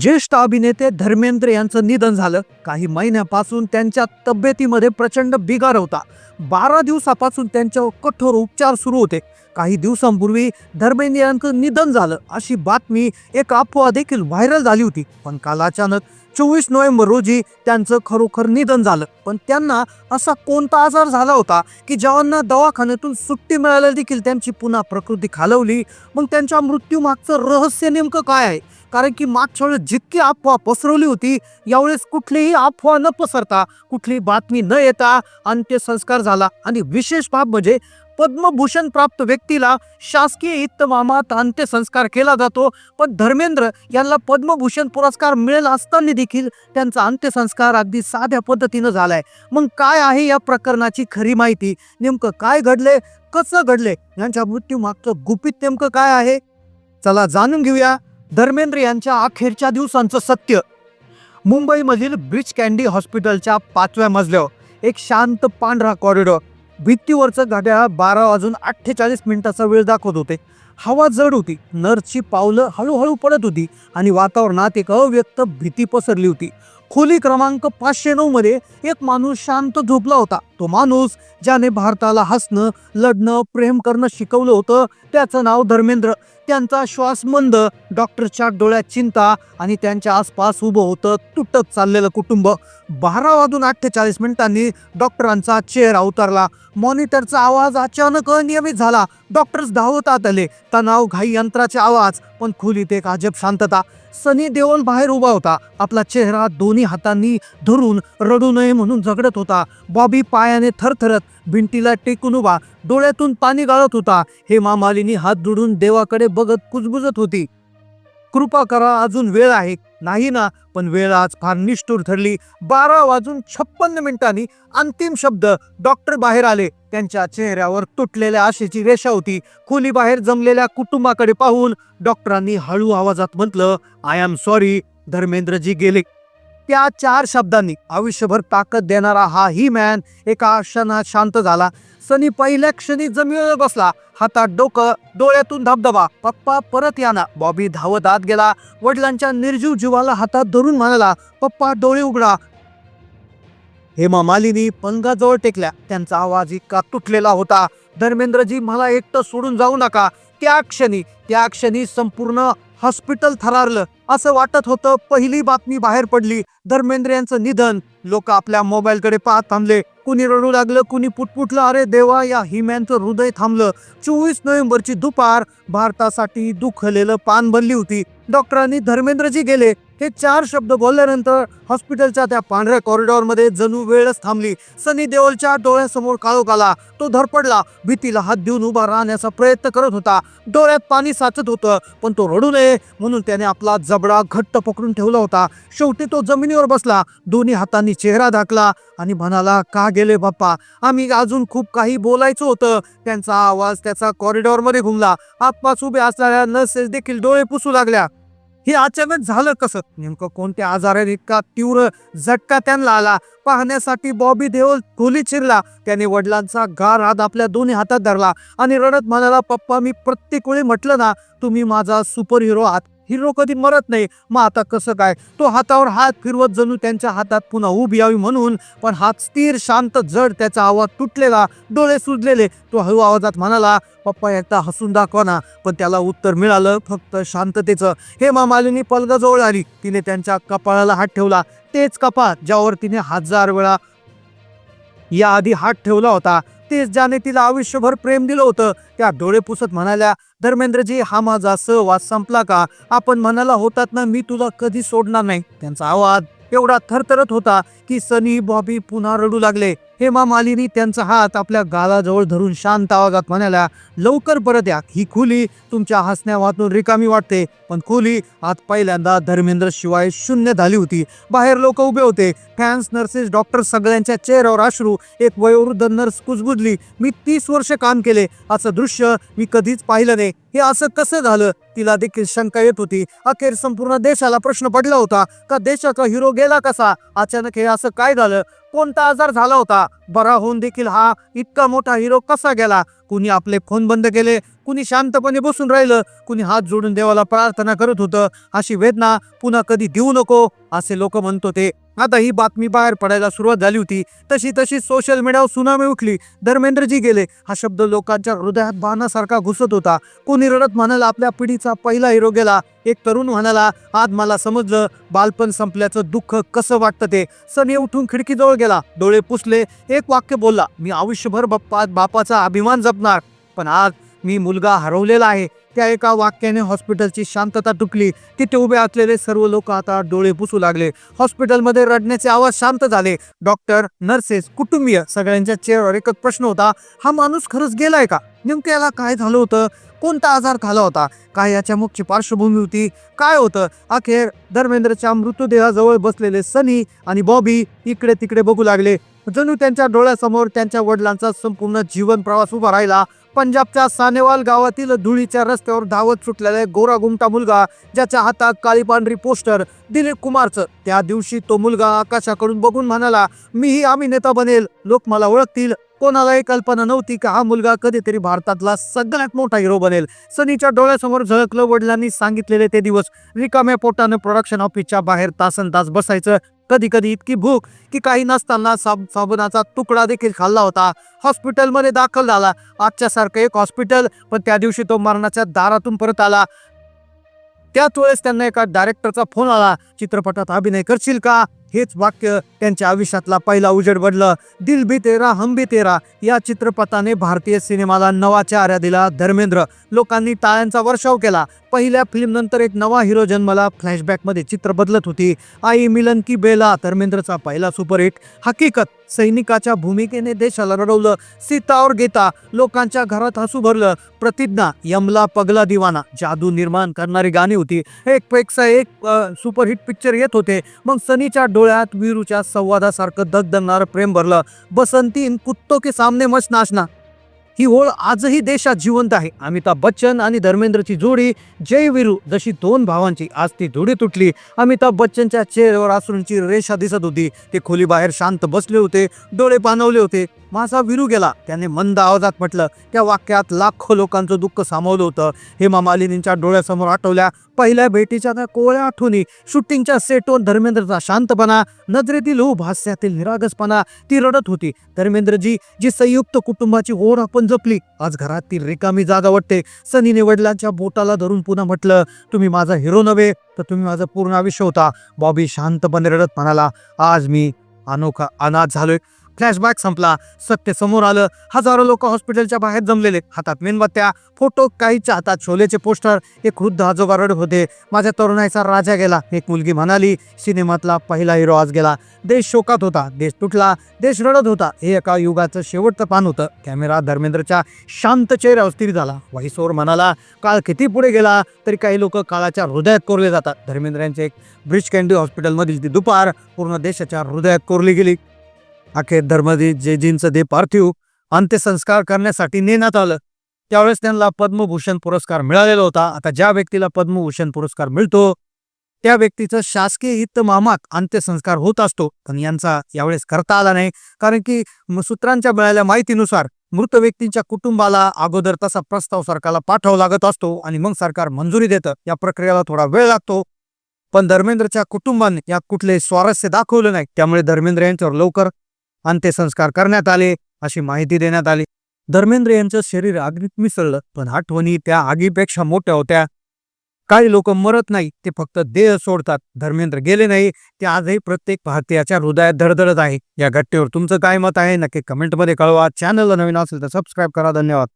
ज्येष्ठ अभिनेते धर्मेंद्र यांचं निधन झालं. काही महिन्यापासून त्यांच्या तब्येतीमध्ये प्रचंड बिगार होता. बारा दिवसापासून त्यांच्यावर कठोर उपचार सुरू होते. काही दिवसांपूर्वी धर्मेंद्र यांचं निधन झालं अशी बातमी एक अफवा देखील व्हायरल झाली होती. पण काल अचानक चोवीस नोव्हेंबर रोजी त्यांचं खरोखर निधन झालं. पण त्यांना असा कोणता आजार झाला होता की ज्यांना दवाखान्यातून सुट्टी मिळायला देखील त्यांची पुन्हा प्रकृती खालवली? मग त्यांच्या मृत्यूमागचं रहस्य नेमकं काय आहे? कारण की मागच्या वेळेस जितकी अफवा पसरवली होती यावेळेस कुठलीही अफवा न पसरता कुठलीही बातमी न येता अंत्यसंस्कार झाला. आणि विशेष बाब म्हणजे पद्मभूषण प्राप्त व्यक्तीला शासकीय इतमामात अंत्यसंस्कार केला जातो. पण धर्मेंद्र यांना पद्मभूषण पुरस्कार मिळेल असताना देखील त्यांचा अंत्यसंस्कार अगदी साध्या पद्धतीनं झालाय. मग काय आहे या प्रकरणाची खरी माहिती? नेमकं काय घडले कसं घडले यांच्या मृत्यूमागचं गुपित नेमकं काय आहे? चला जाणून घेऊया. धर्मेंद्र यांच्या अखेरच्या दिवसांचं सत्य. मुंबईमधील ब्रिज कॅन्डी हॉस्पिटलच्या पाचव्या मजल्यावर एक शांत पांढरा कॉरिडॉर भित्तीवरचं घड्याळ बारा वाजून अठ्ठेचाळीस मिनिटाचा वेळ दाखवत होते. हवा जड होती. नर्सची पावलं हळूहळू पडत होती आणि वातावरणात एक अव्यक्त भीती पसरली होती. खोली क्रमांक पाचशे नऊ मध्ये एक माणूस शांत झोपला होता. तो माणूस ज्याने भारताला हसणं लढणं प्रेम करणं शिकवलं होतं त्याचं नाव धर्मेंद्र. त्यांचा श्वास मंद डॉक्टरच्या डोळ्यात चिंता आणि त्यांच्या आसपास उभं होतं तुटत चाललेलं कुटुंब. बारा वाजून अठ्ठेचाळीस मिनिटांनी डॉक्टरांचा चेहरा उतरला. मॉनिटरचा आवाज अचानक अनियमित झाला. डॉक्टर्स धावत आत आले तणाव घाई यंत्राचे आवाज पण खोलीत एक अजब शांतता. सनी देओल बाहेर उभा होता. आपला चेहरा दोन्ही हातांनी धरून रडू नये म्हणून झगडत होता. बॉबी पायाने थरथरत भिंतीला टेकून उभा डोळ्यातून पाणी गाळत होता. हेमा मालिनी हात जोडून देवाकडे बघत कुजबुजत होती. कृपा करा अजून वेळ आहे. नाही ना पण वेळ आज फार निष्ठूर ठरली. बारा वाजून छप्पन्न मिनिटांनी अंतिम शब्द डॉक्टर बाहेर आले. त्यांच्या चेहऱ्यावर तुटलेल्या आशेची रेषा होती. खोली बाहेर जमलेल्या कुटुंबाकडे पाहून डॉक्टरांनी हळू आवाजात म्हटलं आय एम सॉरी धर्मेंद्रजी गेले. त्या चार शब्दांनी आयुष्यभर ताकद देणारा हा ही मॅन एका क्षणात शांत झाला. सनी पहिल्या क्षणी जमिनीवर बसला. हातात डोकं डोळ्यातून धबधबा. पप्पा परत या ना बॉबी धावत आत गेला. वडिलांच्या निर्जीव जीवाला हातात धरून म्हणाला पप्पा डोळे उघडा. हेमा मालिनी पंगाजवळ टेकल्या. त्यांचा आवाज इतका तुटलेला होता. धर्मेंद्रजी मला एकटं सोडून जाऊ नका. त्या क्षणी त्या क्षणी संपूर्ण हॉस्पिटल थरारलं. असं वाटत होतं पहिली बातमी बाहेर पडली. धर्मेंद्र यांचं निधन. लोक आपल्या मोबाईलकडे पाहत थांबले. कुणी रडू लागलं कुणी पुटपुटलं. अरे देवा या हिम्यांचं हृदय थांबलं. चोवीस नोव्हेंबरची दुपार भारतासाठी दुखलेलं पान बनली होती. डॉक्टरांनी धर्मेंद्रजी गेले. हे चार शब्द बोलल्यानंतर हॉस्पिटलच्या त्या पांढऱ्या कॉरिडॉरमध्ये जणू वेळच थांबली. सनी देओलच्या डोळ्यासमोर काळोख आला. तो धडपडला. भीतीला हात देऊन उभा राहण्याचा प्रयत्न करत होता. डोळ्यात पाणी साचत होतं पण तो रडू नये म्हणून त्याने आपला जबडा घट्ट पकडून ठेवला होता. शेवटी तो जमिनीवर बसला. दोन्ही हातांनी चेहरा दाखला आणि म्हणाला का गेले बाप्पा? आम्ही अजून खूप काही बोलायचं होतं. त्यांचा आवाज त्याचा कॉरिडॉरमध्ये घुमला. आसपास उभे असणाऱ्या नर्सेस देखील डोळे पुसू लागल्या. हे अचानक झालं कसं? नेमकं कोणत्या आजाराने इतका तीव्र झटका त्यांना आला. पाहण्यासाठी बॉबी देओल खोली चिरला त्याने वडिलांचा गार हात आपल्या दोन्ही हातात धरला आणि रडत म्हणाला पप्पा मी प्रत्येक वेळी म्हटलं ना तुम्ही माझा सुपर हिरो आहात. हिरो कधी मरत नाही. मग आता कसं काय? तो हातावर हात फिरवत जणू त्यांच्या हातात पुन्हा उभी यावी म्हणून पण हात स्थिर शांत जड त्याचा आवाज तुटलेला डोळे सुजलेले. तो हळू आवाजात म्हणाला पप्पा एकदा हसून दाखवा ना. पण त्याला उत्तर मिळालं फक्त शांततेचं. हे मालिनी पलगाजवळ आली. तिने त्यांच्या कपाळाला हात ठेवला. तेच कपाळ ज्यावर तिने हजार वेळा याआधी हात ठेवला होता. तेच ज्याने तिला आयुष्यभर प्रेम दिलं होतं. त्या डोळे पुसत म्हणाल्या धर्मेंद्रजी हा माझा सहवास संपला का? आपण म्हणाला होतात ना मी तुला कधी सोडणार नाही. त्यांचा आवाज एवढा थरथरत होता की सनी बॉबी पुन्हा रडू लागले. हेमा मालिनी त्यांचा हात आपल्या गालाजवळ धरून शांत आवाजात म्हणाल्या लवकर परत या. ही खोली तुमच्या हसण्यावातून रिकामी वाटते. पण खोली आत पहिल्यांदा धर्मेंद्र शिवाय शून्य झाली होती. बाहेर लोक उभे होते. फॅन्स नर्सेस डॉक्टर सगळ्यांच्या चेहऱ्यावर अश्रू. एक वयोवृद्ध नर्स कुजबुजली मी तीस वर्ष काम केले. असं दृश्य मी कधीच पाहिलं नाही. हे असं कसं झालं? तिला देखील शंका येत होती. अखेर संपूर्ण देशाला प्रश्न पडला होता का देशाचा हिरो गेला कसा? अचानक हे असं काय झालं? कोणता आजार झाला होता? बरा होऊन देखील हा इतका मोठा हिरो कसा गेला? कुणी आपले फोन बंद केले? कुणी शांतपणे बसून राहिलं? कुणी हात जोडून देवाला प्रार्थना करत होतं? अशी वेदना पुन्हा कधी देऊ नको? असे लोक म्हणत होते आता ही बातमी बाहेर पडायला सुरुवात झाली होती. तशी तशी सोशल मीडियावर सुनामी उठली. धर्मेंद्रजी गेले. हा शब्द लोकांच्या हृदयात बाणासारखा घुसत होता. कोणी रडत म्हणाला आपल्या पिढीचा पहिला हिरो गेला. एक तरुण म्हणाला आज मला समजलं बालपण संपल्याचं दुःख कसं वाटतं ते. सनी उठून खिडकीजवळ गेला. डोळे पुसले. एक वाक्य बोलला मी आयुष्यभर बाप्पा बापाचा अभिमान जपणार पण आज मी मुलगा हरवलेला आहे. त्या एका वाक्याने हॉस्पिटलची शांतता तुटली. तिथे उभे असलेले सर्व लोक आता डोळे पुसू लागले. हॉस्पिटलमध्ये रडण्याचे आवाज शांत झाले. डॉक्टर नर्सेस कुटुंबीय सगळ्यांच्या चेहऱ्यावर एकच प्रश्न होता हा माणूस खरंच गेलाय का? नेमकं याला काय झालं होतं? कोणता आजार खाला होता? काय याच्या मुखची पार्श्वभूमी होती? काय होतं? अखेर धर्मेंद्रच्या मृतदेहाजवळ बसलेले सनी आणि बॉबी इकडे तिकडे बघू लागले. जणू त्यांच्या डोळ्यासमोर त्यांच्या वडिलांचा संपूर्ण जीवन प्रवास उभा राहिला. पंजाबच्या सानेवाल गावातील धुळीच्या रस्त्यावर धावत सुटलेला गोरा गुमटा मुलगा ज्याच्या हातात काळी पांढरी पोस्टर दिलीप कुमारचं. त्या दिवशी तो मुलगा आकाशाकडून बघून म्हणाला मीही आम्ही नेता बनेल. लोक मला ओळखतील. कोणालाही कल्पना नव्हती का हा मुलगा कधीतरी भारतातला सगळ्यात मोठा हिरो बनेल. सनीच्या डोळ्यासमोर झळकलं वडिलांनी सांगितलेले ते दिवस. रिकाम्या पोटानं प्रोडक्शन ऑफिसच्या बाहेर तासन तास बसायचं. कधी कधी इतकी भूक की काही नसताना साब साबणाचा तुकडा देखील खाल्ला होता. हॉस्पिटलमध्ये दाखल झाला. आजच्यासारखं एक हॉस्पिटल पण त्या दिवशी तो मरणाच्या दारातून परत आला. त्याच वेळेस त्यांना एका डायरेक्टरचा फोन आला. चित्रपटात अभिनय करशील का? हेच वाक्य त्यांच्या आयुष्यातला पहिला उजेड बडलं दिल भी तेरा हम भी तेरा या चित्रपटाने भारतीय सिनेमाला नवा आऱ्या दिला धर्मेंद्र. लोकांनी टाळ्यांचा वर्षाव केला. पहिल्या फिल्मनंतर एक नवा हिरो जन्मला. फ्लॅशबॅकमध्ये चित्र बदलत होती. आई मिलन की बेला धर्मेंद्रचा पहिला सुपरहिट हकीकत सैनिकाच्या भूमिकेने देशाला रडवलं. सीता और गीता लोकांच्या घरात हसू भरलं. प्रतिज्ञा यमला पगला दिवाना जादू निर्माण करणारी गाणी होती. एक पेक्षा एक सुपरहिट पिक्चर येत होते. मग सनीच्या डोळ्यात वीरूच्या संवादासारखं दगदगणारं प्रेम भरलं. बसंतीन कुत्तो के सामने मच नाचना. ही ओळ आजही देशात जिवंत आहे. अमिताभ बच्चन आणि धर्मेंद्रची जोडी जय वीरू जशी दोन भावांची. आज ती धुडी तुटली. अमिताभ बच्चनच्या चेहऱ्यावर असूनची रेषा दिसत होती. ते खोली बाहेर शांत बसले होते. डोळे पाणवले होते. माझा विरू गेला. त्याने मंद आवाजात म्हटलं त्या वाक्यात लाखो लोकांचं दुःख सामावलं होतं. हेमा मालिनींच्या डोळ्यासमोर आठवल्या. पहिल्या भेटीच्या त्या कोवळ्या आठवणी. शूटिंगच्या सेटवर धर्मेंद्रचा शांतपणा नजरेतील उभ हास्यातील निरागसपणा ती रडत होती. धर्मेंद्रजी जी संयुक्त कुटुंबाची ओढ आपण जपली आज घरातील रिकामी जागा वाटते. सनीने वडिलांच्या बोटाला धरून पुन्हा म्हटलं तुम्ही माझा हिरो नव्हे तर तुम्ही माझं पूर्ण आयुष्य होता. बॉबी शांतपणे रडत म्हणाला आज मी अनोखा अनाथ झालोय. फ्लॅशबॅक संपला. सत्य समोर आलं. हजारो लोक हॉस्पिटलच्या बाहेर जमलेले. हातात मेणबत्त्या फोटो काहीच्या हातात शोलेचे पोस्टर एक वृद्ध आजोबा रडत होते. माझ्या तरुणाईचा राजा गेला. एक मुलगी म्हणाली सिनेमातला पहिला हिरो आज गेला. देश शोकात होता. देश तुटला. देश रडत होता. हे एका युगाचं शेवटचं पान होतं. कॅमेरा धर्मेंद्रच्या शांत चेहऱ्यावर स्थिर झाला. व्हाईसवर म्हणाला काळ किती पुढे गेला? तरी काही लोक काळाच्या हृदयात कोरले जातात. धर्मेंद्र यांचे एक ब्रिज कॅन्डी हॉस्पिटलमधील ती दुपार पूर्ण देशाच्या हृदयात कोरली गेली. अखेर धर्मजी जेजींचं दे पार्थिव अंत्यसंस्कार करण्यासाठी नेण्यात आलं. त्यावेळेस त्यांना पद्मभूषण पुरस्कार मिळालेला होता. आता ज्या व्यक्तीला पद्मभूषण पुरस्कार मिळतो त्या व्यक्तीचं शासकीय हित अंत्यसंस्कार होत असतो. पण यांचा यावेळेस करता आला नाही. कारण की सूत्रांच्या मिळालेल्या माहितीनुसार मृत व्यक्तींच्या कुटुंबाला अगोदर तसा प्रस्ताव सरकारला पाठवावा लागत असतो आणि मग सरकार मंजुरी देतं. या प्रक्रियेला थोडा वेळ लागतो. पण धर्मेंद्रच्या कुटुंबाने या कुठले स्वारस्य दाखवलं नाही. त्यामुळे धर्मेंद्र यांच्यावर लवकर अंत्यसंस्कार करण्यात आले अशी माहिती देण्यात आली. धर्मेंद्र यांचं शरीर अग्नीत मिसळलं पण आठवणी त्या आगीपेक्षा मोठ्या होत्या. काही लोक मरत नाही ते फक्त देह सोडतात. धर्मेंद्र गेले नाही ते आजही प्रत्येक भारतीयाच्या हृदयात धडधडत आहे. या घटनेवर तुमचं काय मत आहे? नक्की कमेंटमध्ये कळवा. चॅनलला नवीन असेल तर सबस्क्राईब करा. धन्यवाद.